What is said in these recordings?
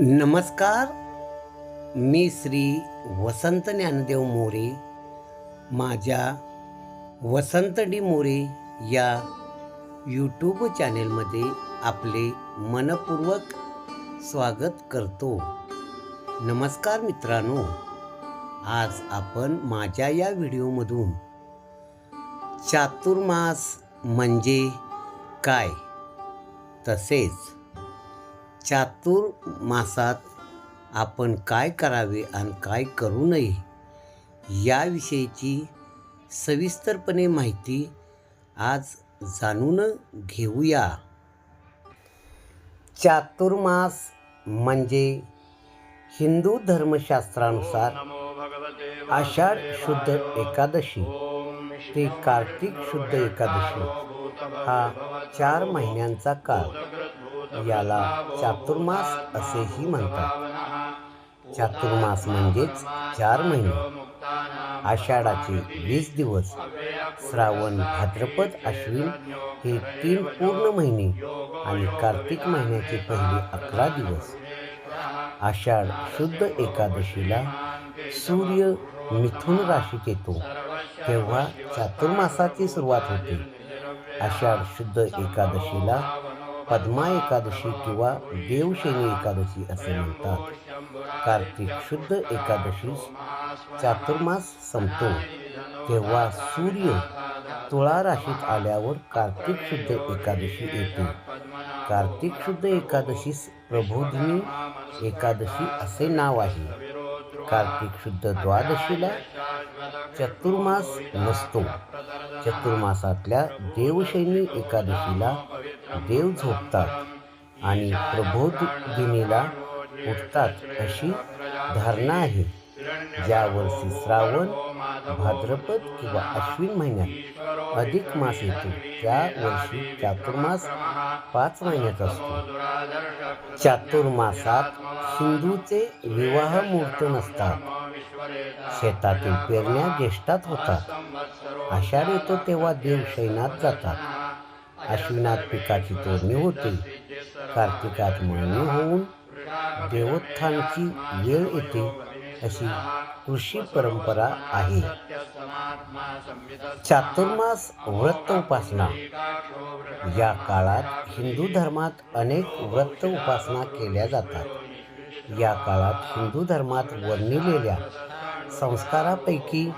नमस्कार मी श्री वसंत ज्ञानदेव मोरे माझ्या वसंत डी मोरे या यूट्यूब चॅनेलमध्ये आपले मनपूर्वक स्वागत करतो. नमस्कार मित्रांनो आज आपण माझ्या या व्हिडिओमधून चातुर्मास म्हणजे काय? तसेच चातुर्मासात आपण काय करावे आणि काय करू नये याविषयीची सविस्तरपणे माहिती आज जाणून घेऊया. चातुर्मास म्हणजे हिंदू धर्मशास्त्रानुसार आषाढ शुद्ध एकादशी ते कार्तिक शुद्ध एकादशी हा चार महिन्यांचा काळ. याला चातुर्मास असेही म्हणतात. चातुर्मास म्हणजेच चार महिने. आषाढाचे वीस दिवस. श्रावण भाद्रपद अश्विन हे तीन पूर्ण महिने आणि कार्तिक महिन्याचे पहिले अकरा दिवस. आषाढ शुद्ध एकादशीला सूर्य मिथुन राशीत येतो. तेव्हा चातुर्मासाची सुरुवात होते. आषाढ शुद्ध एकादशीला पद्मा एकादशी किंवा देवशैनी एकादशी असे म्हणतात. कार्तिक शुद्ध एकादशीस चातुर्मास संपतो. तेव्हा सूर्य तुळा राशीत आल्यावर कार्तिक शुद्ध एकादशी येते. कार्तिक शुद्ध एकादशीस प्रबोधिनी एकादशी असे नाव आहे. कार्तिक शुद्ध द्वादशीला चतुर्मास नसतो. चतुर्मासातल्या देवशैनी एकादशीला देव झोपतात आणि प्रबोधिनीला उठतात अशी धारणा आहे. ज्या वर्षी श्रावण भाद्रपद किंवा अश्विन महिन्यात अधिक मास येतो. त्या वर्षी चातुर्मास पाच महिन्यात असतो. चातुर्मासात हिंदूचे विवाह मुहूर्त नसतात. शेतातील पेरण्या ज्येष्ठात होतात. आषाढ येतो तेव्हा देव शैनात जातात. अश्विनात पिकाची तोडणी होते. कार्तिकात मळणी होऊन देवोत्थानची वेळ येते. अशी कृषी परंपरा आहे. चातुर्मास व्रत उपासना. या काळात हिंदू धर्मात अनेक व्रत उपासना केल्या जातात. या काळात हिंदू धर्मात वर्णिलेल्या संस्कारापैकी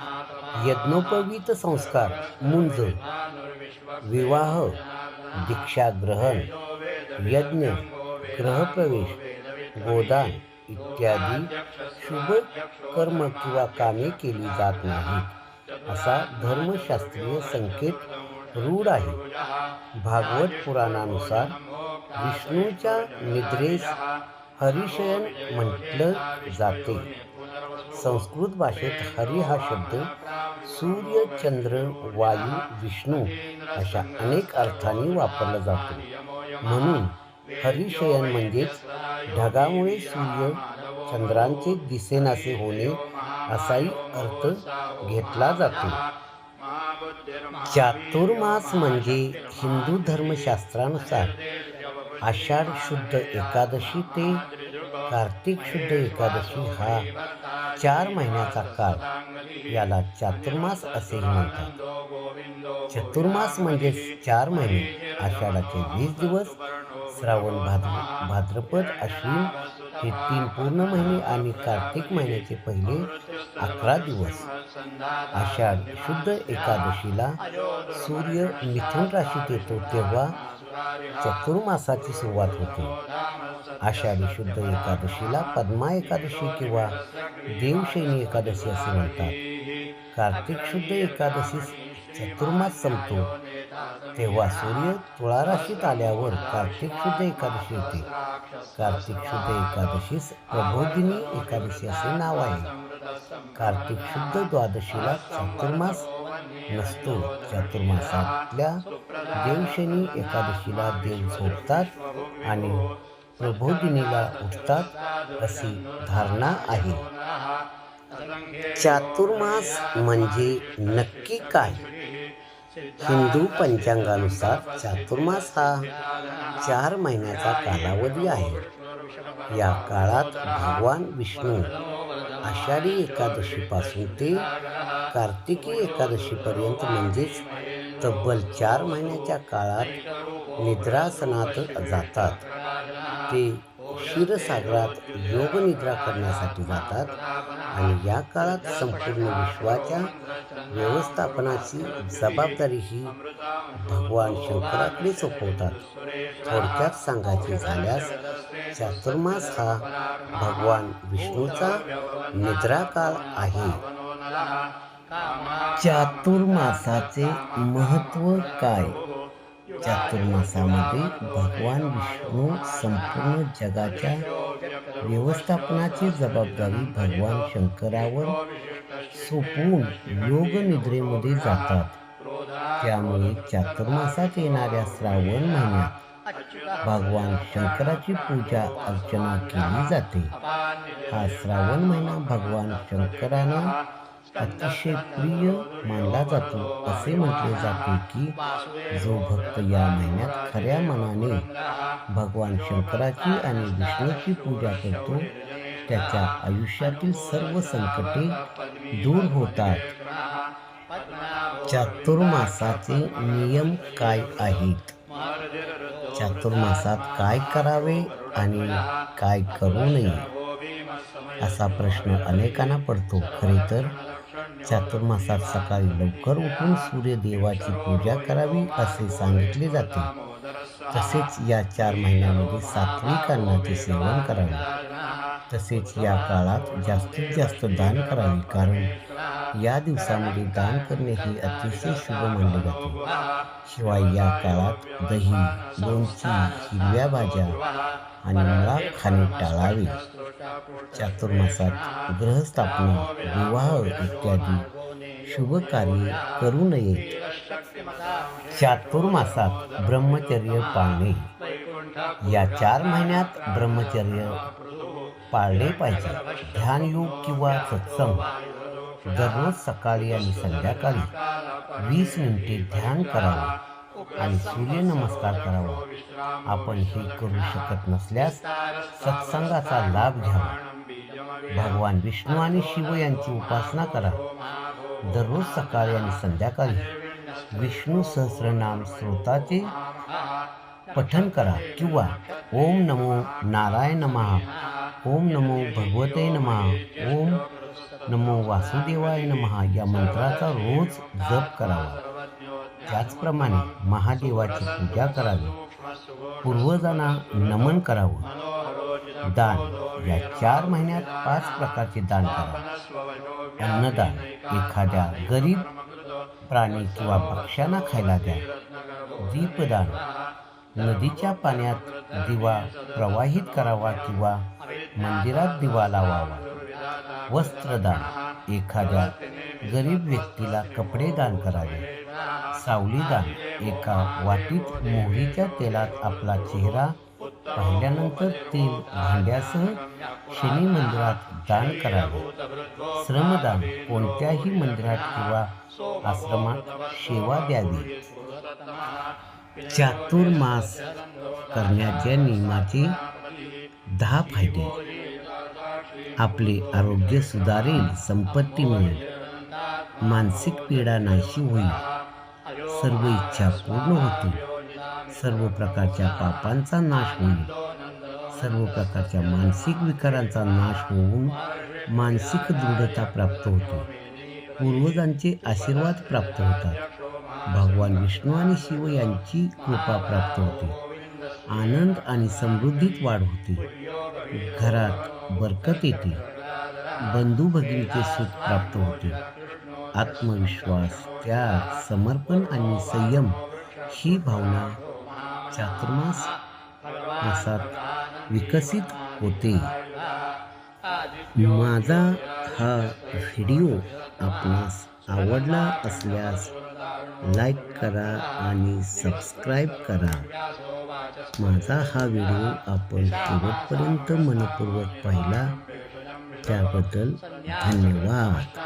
यज्ञोपवीत संस्कार मुंज विवाह दीक्षाग्रहण यज्ञ ग्रहप्रवेश गोदान इत्यादी शुभ कर्म किंवा कामे केली जात नाहीत. असा धर्मशास्त्रीय संकेत रूढ आहे. भागवत पुराणानुसार विष्णूच्या निद्रेस हरिशयन म्हटलं जाते. संस्कृत भाषेत हरी हा शब्द सूर्य चंद्र वायू विष्णू अशा अनेक अर्थांनी वापरला जातो. म्हणून हरिशयन म्हणजेच ढगामुळे सूर्य चंद्रांचे दिसेनासे होणे असाही अर्थ घेतला जातो. चातुर्मास म्हणजे हिंदू धर्मशास्त्रानुसार आषाढ शुद्ध एकादशी ते कार्तिक शुद्ध एकादशी हा चार महिन्याचा काळ. याला चातुर्मास असेही म्हणतात. चतुर्मास म्हणजे चार महिने. आषाढाचे वीस दिवस श्रावण भाद्र भाद्रपद अश्विन हे तीन पूर्ण महिने आणि कार्तिक महिन्याचे पहिले अकरा दिवस. आषाढ शुद्ध एकादशीला सूर्य मिथुन राशीत येतो तेव्हा चतुर्मासाची सुरुवात होते. आषाढी शुद्ध एकादशीला पद्मा एकादशी किंवा देवशैनी एकादशी असे म्हणतात. कार्तिक शुद्ध एकादशीस चतुर्मास संपतो. तेव्हा सूर्य तुळा राशीत आल्यावर कार्तिक शुद्ध एकादशी येते. कार्तिक शुद्ध एकादशीस प्रबोधिनी एकादशी असे नाव आहे. कार्तिक शुद्ध द्वादशीला चतुर्मास नसतो. चातुर्मासातल्या देवशनी एकादशीला देव झोपतात आणि प्रबोधिनीला उठतात अशी धारणा आहे. चातुर्मास म्हणजे नक्की काय? हिंदू पंचांगानुसार चातुर्मास हा चार महिन्याचा कालावधी आहे. या काळात भगवान विष्णू आषाढी एकादशीपासून ते कार्तिकी एकादशीपर्यंत म्हणजेच तब्बल चार महिन्याच्या काळात निद्रासनात जातात. ते क्षीरसागरात योगनिद्रा करण्यासाठी जातात आणि या काळात संपूर्ण विश्वाच्या व्यवस्थापनाची जबाबदारी ही भगवान शंकराकडे सोपवतात. थोडक्यात सांगायचे झाल्यास चातुर्मास हा भगवान विष्णूचा निद्राकाळ आहे. चातुर्मासाचे महत्त्व काय? चातुर्मासामध्ये भगवान विष्णू संपूर्ण जगाच्या व्यवस्थापनाची जबाबदारी भगवान शंकरावर सोपवून योग निद्रेमध्ये जातात. त्यामुळे चातुर्मासात येणाऱ्या श्रावण महिन्यात भगवान शंकराची पूजा अर्चना केली जाते. हा श्रावण महिना भगवान शंकरानं अतिशय प्रिय मानला जातो असे म्हटले जाते की जो भक्त या महिन्यात खऱ्या मनाने भगवान शंकराची आणि विष्णूची पूजा करतो त्याच्या आयुष्यातील सर्व संकटे दूर होतात. चातुर्मासाचे नियम काय आहेत? चातुर्मासात काय करावे आणि काय करू नये? असा प्रश्न अनेकांना पडतो. खरे तर चातुर्मासात सकाळी लवकर उठून सूर्यदेवाची पूजा करावी असे सांगितले जाते. तसेच या चार महिन्यामध्ये सात्विक अन्नाचे सेवन करावे. तसेच या काळात जास्तीत जास्त दान करावे कारण या दिवसामध्ये दान करणे हे अतिशय शुभ मानले जाते. शिवाय या काळात दही लोणची हिरव्या भाज्या आणि मुळा खाणे टाळावे. चातुर्मासात ग्रहस्थापना विवाह इत्यादी शुभ कार्य करू नयेत चातुर्मासात ब्रह्मचर्य पाळणे. या चार महिन्यात ब्रह्मचर्य पाळले पाहिजे. ध्यानयोग किंवा सत्संग. दररोज सकाळी आणि संध्याकाळी वीस मिनिटे ध्यान करावे. आणि सूर्यनमस्कार करावा. आपण हे करू शकत नसल्यास सत्संगाचा लाभ घ्यावा. भगवान विष्णू आणि शिव यांची उपासना करा. दररोज सकाळी आणि संध्याकाळी विष्णू सहस्रनाम स्रोताचे पठन करा किंवा ओम नमो नारायण महा ओम नमो भगवते नमः ओम नमो वासुदेवाय नमः या मंत्राचा रोज जप करावा. त्याचप्रमाणे महादेवाची पूजा करावी. पूर्वजांना नमन करावं. दान. या चार महिन्यात पाच प्रकारचे दान करा. अन्नदान. एखाद्या गरीब प्राणी किंवा पक्ष्यांना खायला द्या. दीपदान. नदीच्या पाण्यात दिवा प्रवाहित करावा किंवा मंदिरात दिवा लावावा. वस्त्रदान. एखाद्या गरीब व्यक्तीला कपडे दान करावे. सावलीदार एका वाटीत मोहरीच्या तेलात आपला चेहरा पाहिल्यानंतर तेल भांड्यासह शनी मंदिरात दान करावे. श्रमदान कोणत्याही मंदिरात किंवा आश्रमात सेवा द्यावी. चातुर्मास करण्याच्या नियमाचे दहा फायदे. आपले आरोग्य सुधारेल संपत्ती मिळेल. मानसिक पीडा नाहीशी होईल. सर्व इच्छा पूर्ण होतील. सर्व प्रकारच्या पापांचा नाश होईल. सर्व प्रकारच्या मानसिक विकारांचा नाश होऊन मानसिक दृढता प्राप्त होते. पूर्वजांचे आशीर्वाद प्राप्त होतात. भगवान विष्णू आणि शिव यांची कृपा प्राप्त होते. आनंद आणि समृद्धीत वाढ होते. घरात बरकत येते. बंधू भगिनीचे सुख प्राप्त होते. आत्मविश्वास त्याग समर्पण आणि संयम ही भावना चातुर्मास मासात विकसित होते. माझा हा व्हिडिओ आपणास आवडला असल्यास लाईक करा आणि सबस्क्राईब करा. माझा हा व्हिडिओ आपण शेवटपर्यंत मनपूर्वक पाहिला त्याबद्दल धन्यवाद.